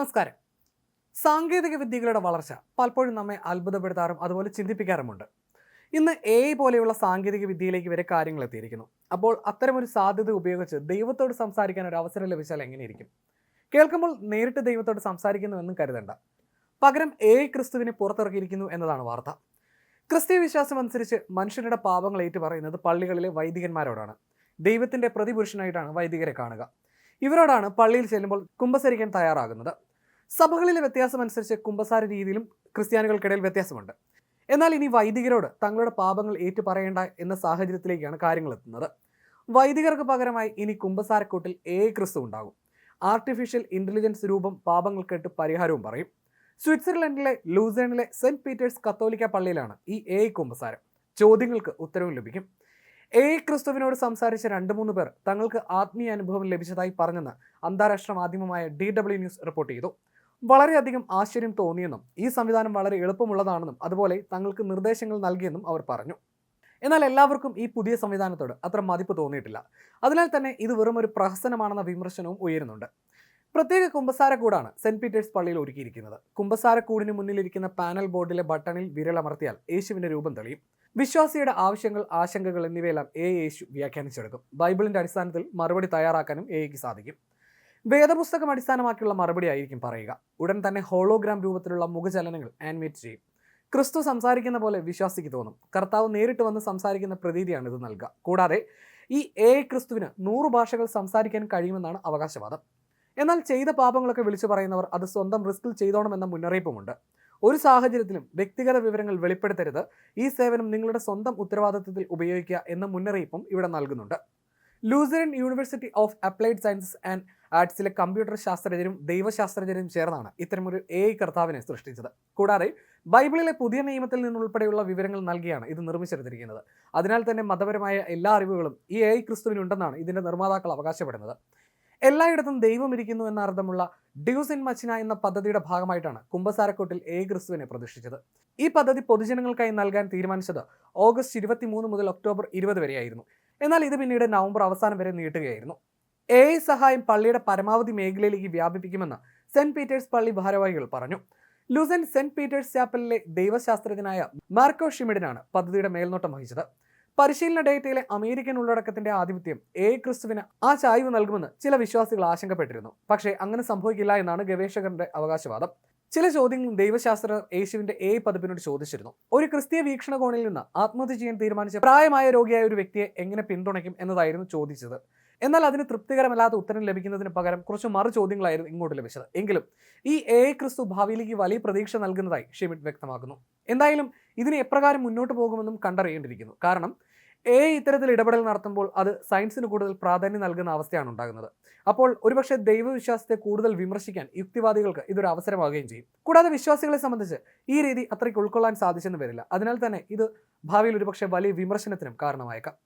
നമസ്കാരം. സാങ്കേതിക വിദ്യകളുടെ വളർച്ച പലപ്പോഴും നമ്മെ അത്ഭുതപ്പെടുത്താറും അതുപോലെ ചിന്തിപ്പിക്കാറുമുണ്ട്. ഇന്ന് എ ഐ പോലെയുള്ള സാങ്കേതിക വിദ്യയിലേക്ക് വരെ കാര്യങ്ങൾ എത്തിയിരിക്കുന്നു. അപ്പോൾ അത്തരമൊരു സാധ്യത ഉപയോഗിച്ച് ദൈവത്തോട് സംസാരിക്കാൻ ഒരു അവസരം ലഭിച്ചാൽ എങ്ങനെയിരിക്കും കേൾക്കുമ്പോൾ നേരിട്ട് ദൈവത്തോട് സംസാരിക്കുന്നുവെന്നും കരുതണ്ട. പകരം എ ക്രിസ്തുവിനെ പുറത്തിറക്കിയിരിക്കുന്നു എന്നതാണ് വാർത്ത. ക്രിസ്തീയ വിശ്വാസം അനുസരിച്ച് മനുഷ്യരുടെ പാപങ്ങൾ ഏറ്റു പറയുന്നത് പള്ളികളിലെ വൈദികന്മാരോടാണ്. ദൈവത്തിന്റെ പ്രതിപുരുഷനായിട്ടാണ് വൈദികരെ കാണുക. ഇവരോടാണ് പള്ളിയിൽ ചെല്ലുമ്പോൾ കുമ്പസരിക്കാൻ തയ്യാറാകുന്നത്. സഭകളിലെ വ്യത്യാസം അനുസരിച്ച് കുമ്പസാര രീതിയിലും ക്രിസ്ത്യാനികൾക്കിടയിൽ വ്യത്യാസമുണ്ട്. എന്നാൽ ഇനി വൈദികരോട് തങ്ങളുടെ പാപങ്ങൾ ഏറ്റുപറയേണ്ട എന്ന സാഹചര്യത്തിലേക്കാണ് കാര്യങ്ങൾ എത്തുന്നത്. വൈദികർക്ക് പകരമായി ഇനി കുമ്പസാരക്കൂട്ടിൽ ഏ ക്രിസ്തു ഉണ്ടാകും. ആർട്ടിഫിഷ്യൽ ഇന്റലിജൻസ് രൂപം പാപങ്ങൾ കേട്ട് പരിഹാരവും പറയും. സ്വിറ്റ്സർലൻഡിലെ ലൂസേണിലെ സെന്റ് പീറ്റേഴ്സ് കത്തോലിക്ക പള്ളിയിലാണ് ഈ എ കുമ്പസാരം. ചോദ്യങ്ങൾക്ക് ഉത്തരവും ലഭിക്കും. എ ക്രിസ്തുവിനോട് സംസാരിച്ച രണ്ട് മൂന്ന് പേർ തങ്ങൾക്ക് ആത്മീയ അനുഭവം ലഭിച്ചതായി പറഞ്ഞെന്ന് അന്താരാഷ്ട്ര മാധ്യമമായ ഡി ഡബ്ല്യു ന്യൂസ് റിപ്പോർട്ട് ചെയ്തു. വളരെയധികം ആശ്ചര്യം തോന്നിയെന്നും ഈ സംവിധാനം വളരെ എളുപ്പമുള്ളതാണെന്നും അതുപോലെ തങ്ങൾക്ക് നിർദ്ദേശങ്ങൾ നൽകിയെന്നും അവർ പറഞ്ഞു. എന്നാൽ എല്ലാവർക്കും ഈ പുതിയ സംവിധാനത്തോട് അത്ര മതിപ്പ് തോന്നിയിട്ടില്ല. അതിനാൽ തന്നെ ഇത് വെറും ഒരു പ്രഹസനമാണെന്ന വിമർശനവും ഉയരുന്നുണ്ട്. പ്രത്യേക കുമ്പസാരക്കൂടാണ് സെന്റ് പീറ്റേഴ്സ് പള്ളിയിൽ ഒരുക്കിയിരിക്കുന്നത്. കുമ്പസാരക്കൂടിന് മുന്നിലിരിക്കുന്ന പാനൽ ബോർഡിലെ ബട്ടണിൽ വിരലമർത്തിയാൽ യേശുവിന്റെ രൂപം തെളിയും. വിശ്വാസിയുടെ ആവശ്യങ്ങൾ ആശങ്കകൾ എന്നിവയെല്ലാം എ യേശു വ്യാഖ്യാനിച്ചെടുക്കും. ബൈബിളിന്റെ അടിസ്ഥാനത്തിൽ മറുപടി തയ്യാറാക്കാനും എയ്ക്ക് സാധിക്കും. വേദപുസ്തകം അടിസ്ഥാനമാക്കിയുള്ള മറുപടി ആയിരിക്കും പറയുക. ഉടൻ തന്നെ ഹോളോഗ്രാം രൂപത്തിലുള്ള മുഖചലനങ്ങൾ ആനിമേറ്റ് ചെയ്യും. ക്രിസ്തു സംസാരിക്കുന്ന പോലെ വിശ്വാസിക്ക് തോന്നും. കർത്താവ് നേരിട്ട് വന്ന് സംസാരിക്കുന്ന പ്രതീതിയാണ് ഇത് നൽകുക. കൂടാതെ ഈ എ ക്രിസ്തുവിന് നൂറ് ഭാഷകൾ സംസാരിക്കാൻ കഴിയുമെന്നാണ് അവകാശവാദം. എന്നാൽ ചെയ്ത പാപങ്ങളൊക്കെ വിളിച്ചു പറയുന്നവർ അത് സ്വന്തം റിസ്കിൽ ചെയ്തോണമെന്ന മുന്നറിയിപ്പുമുണ്ട്. ഒരു സാഹചര്യത്തിലും വ്യക്തിഗത വിവരങ്ങൾ വെളിപ്പെടുത്തരുത്. ഈ സേവനം നിങ്ങളുടെ സ്വന്തം ഉത്തരവാദിത്വത്തിൽ ഉപയോഗിക്കുക എന്ന മുന്നറിയിപ്പും ഇവിടെ നൽകുന്നുണ്ട്. Lucerne university of applied sciences and ആർട്സിലെ computer ശാസ്ത്രജ്ഞരും ദൈവശാസ്ത്രജ്ഞരും ചേർന്നാണ് ഇത്തരമൊരു എ കർത്താവിനെ സൃഷ്ടിച്ചത്. കൂടാതെ ബൈബിളിലെ പുതിയ നിയമത്തിൽ നിന്നുൾപ്പെടെയുള്ള വിവരങ്ങൾ നൽകിയാണ് ഇത് നിർമ്മിച്ചെടുത്തിരിക്കുന്നത്. അതിനാൽ തന്നെ മതപരമായ എല്ലാ അറിവുകളും ഈ എ ക്രിസ്തുവിനുണ്ടെന്നാണ് ഇതിന്റെ നിർമ്മാതാക്കൾ അവകാശപ്പെടുന്നത്. എല്ലായിടത്തും ദൈവം ഇരിക്കുന്നു എന്ന അർത്ഥമുള്ള ഡ്യൂസ് ഇൻ മച്ചിന എന്ന പദ്ധതിയുടെ ഭാഗമായിട്ടാണ് കുംഭസാരക്കോട്ടിൽ എ ക്രിസ്തുവിനെ പ്രതിഷ്ഠിച്ചത്. ഈ പദ്ധതി പൊതുജനങ്ങൾക്കായി നൽകാൻ തീരുമാനിച്ചത് ഓഗസ്റ്റ് ഇരുപത്തിമൂന്ന് മുതൽ ഒക്ടോബർ ഇരുപത് വരെയായിരുന്നു. എന്നാൽ ഇത് പിന്നീട് നവംബർ അവസാനം വരെ നീട്ടുകയായിരുന്നു. എ ഐ സഹായം പള്ളിയുടെ പരമാവധി മേഖലയിലേക്ക് വ്യാപിപ്പിക്കുമെന്ന് സെന്റ് പീറ്റേഴ്സ് പള്ളി ഭാരവാഹികൾ പറഞ്ഞു. ലുസൻ സെന്റ് പീറ്റേഴ്സ് ചാപ്പലിലെ ദൈവശാസ്ത്രജ്ഞനായ മാർക്കോ ഷിമിഡിനാണ് പദ്ധതിയുടെ മേൽനോട്ടം വഹിച്ചത്. പരിശീലന ഡേറ്റയിലെ അമേരിക്കൻ ഉള്ളടക്കത്തിന്റെ ആധിപത്യം എ ക്രിസ്തുവിന് ആ ചായ്വ് നൽകുമെന്ന് ചില വിശ്വാസികൾ ആശങ്കപ്പെട്ടിരുന്നു. പക്ഷേ അങ്ങനെ സംഭവിക്കില്ല എന്നാണ് ഗവേഷകരുടെ അവകാശവാദം. ചില ചോദ്യങ്ങളും ദൈവശാസ്ത്ര യേശുവിന്റെ എ പതിപ്പിനോട് ചോദിച്ചിരുന്നു. ഒരു ക്രിസ്തീയ വീക്ഷണകോണിൽ നിന്ന് ആത്മഹത്യ ചെയ്യാൻ തീരുമാനിച്ച പ്രായമായ രോഗിയായ ഒരു വ്യക്തിയെ എങ്ങനെ പിന്തുണയ്ക്കും എന്നതായിരുന്നു ചോദിച്ചത്. എന്നാൽ അതിന് തൃപ്തികരമല്ലാത്ത ഉത്തരം ലഭിക്കുന്നതിന് പകരം കുറച്ച് മറു ചോദ്യങ്ങളായിരുന്നു ഇങ്ങോട്ട് ലഭിച്ചത്. എങ്കിലും ഈ എ ക്രിസ്തു ഭാവിയിലേക്ക് വലിയ പ്രതീക്ഷ നൽകുന്നതായി ഷിമിറ്റ് വ്യക്തമാക്കുന്നു. എന്തായാലും ഇതിന് എപ്രകാരം മുന്നോട്ട് പോകുമെന്നും കണ്ടറിയേണ്ടിയിരിക്കുന്നു. കാരണം എ ഇത്തരത്തിൽ ഇടപെടൽ നടത്തുമ്പോൾ അത് സയൻസിന് കൂടുതൽ പ്രാധാന്യം നൽകുന്ന അവസ്ഥയാണ് ഉണ്ടാകുന്നത്. അപ്പോൾ ഒരുപക്ഷെ ദൈവവിശ്വാസത്തെ കൂടുതൽ വിമർശിക്കാൻ യുക്തിവാദികൾക്ക് ഇതൊരു അവസരമാവുകയും ചെയ്യും. കൂടാതെ വിശ്വാസികളെ സംബന്ധിച്ച് ഈ രീതി അത്രയ്ക്ക് ഉൾക്കൊള്ളാൻ സാധിച്ചെന്ന് വരില്ല. അതിനാൽ തന്നെ ഇത് ഭാവിയിൽ ഒരുപക്ഷെ വലിയ വിമർശനത്തിനും കാരണമായേക്കാം.